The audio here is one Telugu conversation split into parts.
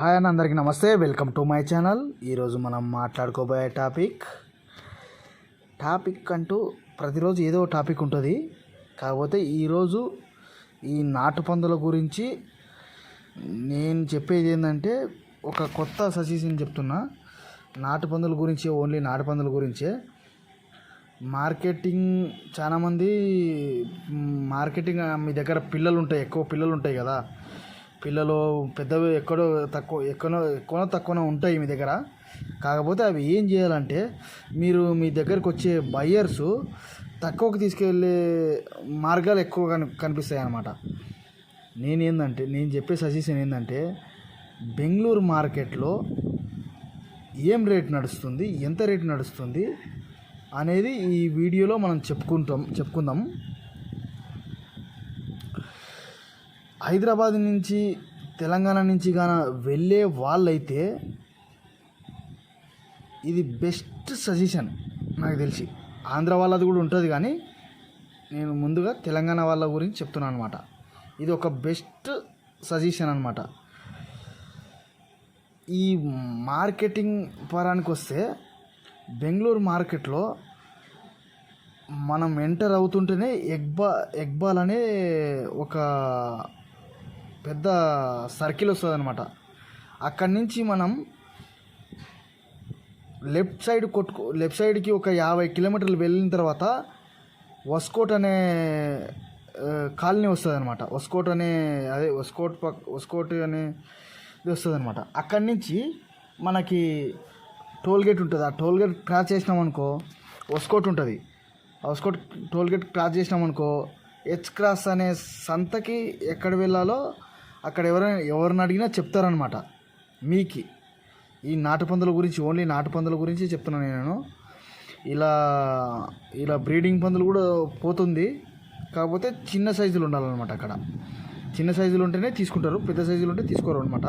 హాయ్ అన్న అందరికీ నమస్తే. వెల్కమ్ టు మై ఛానల్ ఈరోజు మనం మాట్లాడుకోబోయే టాపిక్ టాపిక్ అంటూ ప్రతిరోజు ఏదో ఒక టాపిక్ ఉంటుంది. కాకపోతే ఈరోజు ఈ నాటు పందుల గురించి నేను చెప్పేది ఏంటంటే ఒక కొత్త సజెషన్ చెప్తున్నా. నాటు పందుల గురించి ఓన్లీ నాటు పందుల గురించే. మార్కెటింగ్ చాలామంది మార్కెటింగ్ మీ దగ్గర పిల్లలు ఉంటాయి ఎక్కువ పిల్లలు ఉంటాయి కదా. పిల్లలు పెద్దవి ఎక్కడో తక్కువ ఎక్కడో ఎక్కువనో తక్కువనో ఉంటాయి మీ దగ్గర. కాకపోతే అవి ఏం చేయాలంటే మీరు మీ దగ్గరకు వచ్చే బయ్యర్స్ తక్కువకు తీసుకెళ్ళే మార్గాలు ఎక్కువ కని కనిపిస్తాయి అన్నమాట. నేనేందంటే నేను చెప్పే సజెషన్ ఏంటంటే బెంగళూరు మార్కెట్లో ఏం రేట్ నడుస్తుంది ఎంత రేట్ నడుస్తుంది అనేది ఈ వీడియోలో మనం చెప్పుకుంటాం చెప్పుకుందాం. హైదరాబాద్ నుంచి తెలంగాణ నుంచి గాన వెళ్ళే వాళ్ళైతే ఇది బెస్ట్ సజెషన్ నాకు తెలిసి. ఆంధ్ర వాళ్ళది కూడా ఉంటుంది కానీ నేను ముందుగా తెలంగాణ వాళ్ళ గురించి చెప్తున్నాను అనమాట ఇది ఒక బెస్ట్ సజెషన్ అనమాట ఈ మార్కెటింగ్ పరానికి వస్తే బెంగళూరు మార్కెట్లో మనం ఎంటర్ అవుతుంటేనే ఎగ్బా ఎగ్బాల్ అనే ఒక పెద్ద సర్కిల్ వస్తుంది అనమాట అక్కడి నుంచి మనం లెఫ్ట్ సైడ్ కొట్టుకు లెఫ్ట్ సైడ్కి ఒక యాభై కిలోమీటర్లు వెళ్ళిన తర్వాత వస్కోట్ అనే కాలనీ వస్తుంది అనమాట వస్కోట్ అనే అదే వస్కోట్ పక్ వస్కోట్ అనే ఇది వస్తుంది అనమాట అక్కడి నుంచి మనకి టోల్గేట్ ఉంటుంది. ఆ టోల్గేట్ క్రాస్ చేసినామనుకో వస్కోట్ ఉంటుంది. ఆ వస్కోట్ టోల్గేట్ క్రాస్ చేసినామనుకో హెచ్ క్రాస్ అనే సంతకి ఎక్కడ వెళ్ళాలో అక్కడ ఎవరైనా ఎవరిని అడిగినా చెప్తారనమాట మీకి. ఈ నాటు పందుల గురించి ఓన్లీ నాటు పందుల గురించి చెప్తున్నాను నేను. ఇలా ఇలా బ్రీడింగ్ పందులు కూడా పోతుంది. కాకపోతే చిన్న సైజులు ఉండాలన్నమాట అక్కడ. చిన్న సైజులు ఉంటేనే తీసుకుంటారు పెద్ద సైజులు ఉంటే తీసుకోరు అనమాట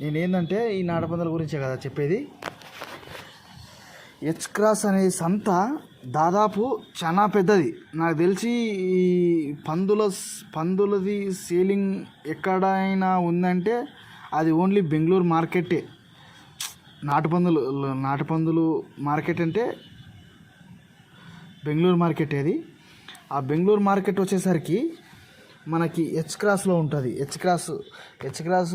నేనేందంటే ఈ నాటుపందుల గురించే కదా చెప్పేది. హెచ్ క్రాస్ అనే సంత దాదాపు చాలా పెద్దది. నాకు తెలిసి ఈ పందుల పందులది సేలింగ్ ఎక్కడైనా ఉందంటే అది ఓన్లీ బెంగళూరు మార్కెటే నాటుపందులు నాటుపందులు నాటు పందులు మార్కెట్ అంటే బెంగళూరు మార్కెట్ అది. ఆ బెంగళూరు మార్కెట్ వచ్చేసరికి మనకి హెచ్ క్రాస్లో ఉంటుంది. H cross H cross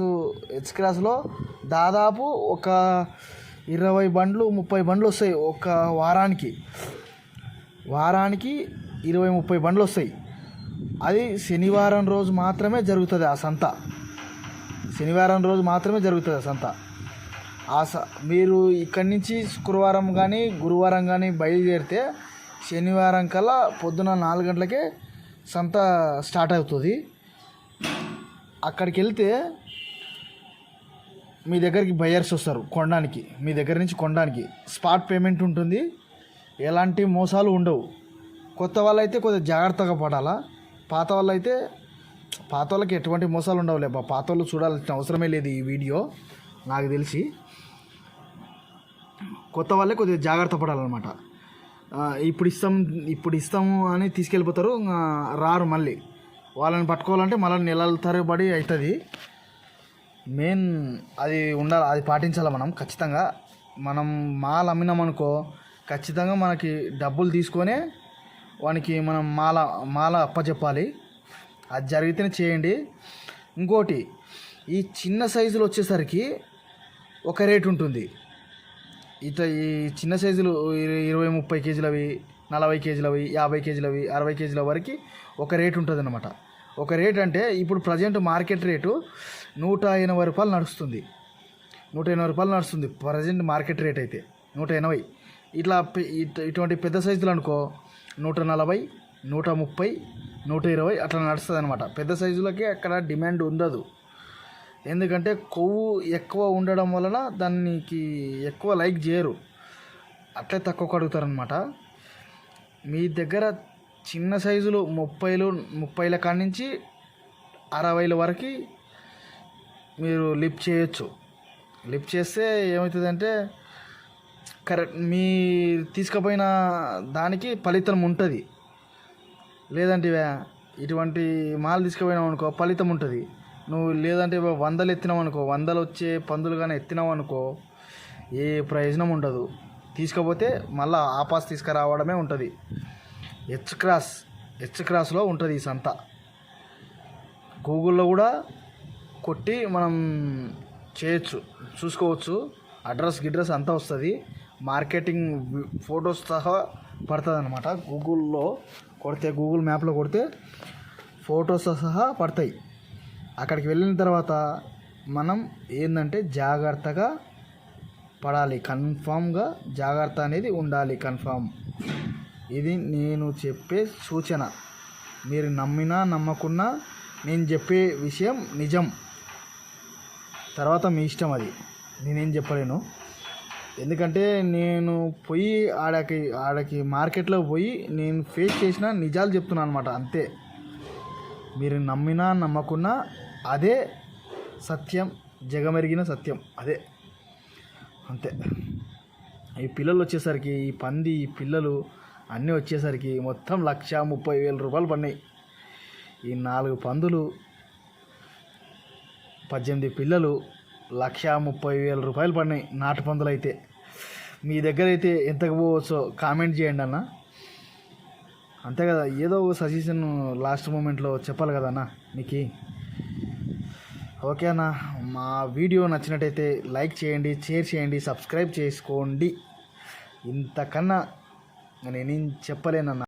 H క్రాస్లో దాదాపు ఒక ఇరవై బండ్లు ముప్పై బండ్లు వస్తాయి ఒక వారానికి. వారానికి ఇరవై ముప్పై బండ్లు వస్తాయి. అది శనివారం రోజు మాత్రమే జరుగుతుంది ఆ సంత. శనివారం రోజు మాత్రమే జరుగుతుంది ఆ సంత. ఆ స మీరు ఇక్కడి నుంచి శుక్రవారం కానీ గురువారం కానీ బయలుదేరితే శనివారం కల్లా పొద్దున నాలుగు గంటలకే సంత స్టార్ట్ అవుతుంది. అక్కడికి వెళ్తే మీ దగ్గరికి బయర్స్ వస్తారు కొనడానికి మీ దగ్గర నుంచి కొనడానికి స్పాట్ పేమెంట్ ఉంటుంది. ఎలాంటి మోసాలు ఉండవు. కొత్త వాళ్ళైతే కొద్దిగా జాగ్రత్తగా పడాలా? పాత వాళ్ళైతే పాత వాళ్ళకి ఎటువంటి మోసాలు ఉండవులే బా పాత వాళ్ళు చూడాల్సిన అవసరమే లేదు ఈ వీడియో నాకు తెలిసి. కొత్త వాళ్ళే కొద్దిగా జాగ్రత్త పడాలన్నమాట. ఇప్పుడు ఇస్తాం ఇప్పుడు ఇస్తాము అని తీసుకెళ్ళిపోతారు రారు మళ్ళీ. వాళ్ళని పట్టుకోవాలంటే మళ్ళీ నెలల తరబడి అవుతుంది. మెయిన్ అది ఉండాలి అది పాటించాలి మనం? ఖచ్చితంగా. మనం మాల అమ్మినామనుకో ఖచ్చితంగా మనకి డబ్బులు తీసుకొనే వానికి మనం మాల మాల అప్పచెప్పాలి అది జరిగితేనే చేయండి. ఇంకోటి ఈ చిన్న సైజులు వచ్చేసరికి ఒక రేట్ ఉంటుంది. ఇత ఈ చిన్న సైజులు ఇరవై ముప్పై కేజీలవి నలభై కేజీలవి యాభై కేజీలవి అరవై కేజీల వరకు ఒక రేట్ ఉంటుంది అనమాట ఒక రేట్ అంటే ఇప్పుడు ప్రజెంట్ మార్కెట్ రేటు నూట ఎనభై రూపాయలు నడుస్తుంది. నూట ఎనభై రూపాయలు నడుస్తుంది ప్రజెంట్ మార్కెట్ రేట్ అయితే. నూట ఎనభై. ఇట్లా ఇటువంటి పెద్ద సైజులు అనుకో నూట నలభై నూట ముప్పై నూట ఇరవై అట్లా నడుస్తుంది అనమాట పెద్ద సైజులకి అక్కడ డిమాండ్ ఉండదు. ఎందుకంటే కొవ్వు ఎక్కువ ఉండడం వలన దానికి ఎక్కువ లైక్ చేయరు. అట్లే తక్కువ కడుగుతారనమాట మీ దగ్గర చిన్న సైజులు ముప్పైలు ముప్పైల కాడి నుంచి అరవైల వరకు మీరు లిఫ్ట్ చేయొచ్చు. లిఫ్ట్ చేస్తే ఏమవుతుందంటే కరెక్ట్. మీ తీసుకుపోయిన దానికి ఫలితం ఉంటుంది. లేదంటే ఇటువంటి మాలు తీసుకుపోయినావు అనుకో ఫలితం ఉంటుంది. నువ్వు లేదంటే వందలు ఎత్తినావు అనుకో వందలు వచ్చే పందులు కానీ ఎత్తినావు అనుకో ఏ ప్రయోజనం ఉండదు. తీసుకపోతే మళ్ళీ ఆపాస్ తీసుకురావడమే ఉంటుంది. హెచ్ క్రాస్ హెచ్ క్రాస్లో ఉంటుంది ఈ సంత. గూగుల్లో కూడా కొట్టి మనం చేయొచ్చు చూసుకోవచ్చు. అడ్రస్ గిడ్రస్ అంతా వస్తుంది. మార్కెటింగ్ ఫొటోస్ సహా పడుతుంది అనమాట గూగుల్లో కొడితే గూగుల్ మ్యాప్లో కొడితే ఫొటోస్ సహా పడతాయి. అక్కడికి వెళ్ళిన తర్వాత మనం ఏంటంటే జాగ్రత్తగా పడాలి. కన్ఫామ్గా జాగ్రత్త అనేది ఉండాలి. కన్ఫామ్. ఇది నేను చెప్పే సూచన. మీరు నమ్మినా నమ్మకున్నా నేను చెప్పే విషయం నిజం. తర్వాత మీ ఇష్టం అది. నేనేం చెప్పలేను. ఎందుకంటే నేను పోయి ఆడకి ఆడకి మార్కెట్లో పోయి నేను ఫేస్ చేసిన నిజాలు చెప్తున్నాను అనమాట అంతే. మీరు నమ్మినా నమ్మకున్నా అదే సత్యం జగమెరిగిన సత్యం అదే. అంతే. ఈ పిల్లలు వచ్చేసరికి ఈ పంది ఈ పిల్లలు అన్నీ వచ్చేసరికి మొత్తం లక్ష ముప్పై వేల రూపాయలు పడినాయి. ఈ నాలుగు పందులు పద్దెనిమిది పిల్లలు లక్ష ముప్పై వేల రూపాయలు పడినాయి నాటు పందులు అయితే. మీ దగ్గర అయితే ఎంతకు పోవచ్చో కామెంట్ చేయండి అన్న. అంతే కదా ఏదో ఒక సజెషన్ లాస్ట్ మూమెంట్లో చెప్పాలి కదా అన్న మీకు. ఓకే అన్న మా వీడియో నచ్చినట్టయితే లైక్ చేయండి షేర్ చేయండి సబ్స్క్రైబ్ చేసుకోండి. ఇంతకన్నా నేనేం చెప్పలేనన్నా.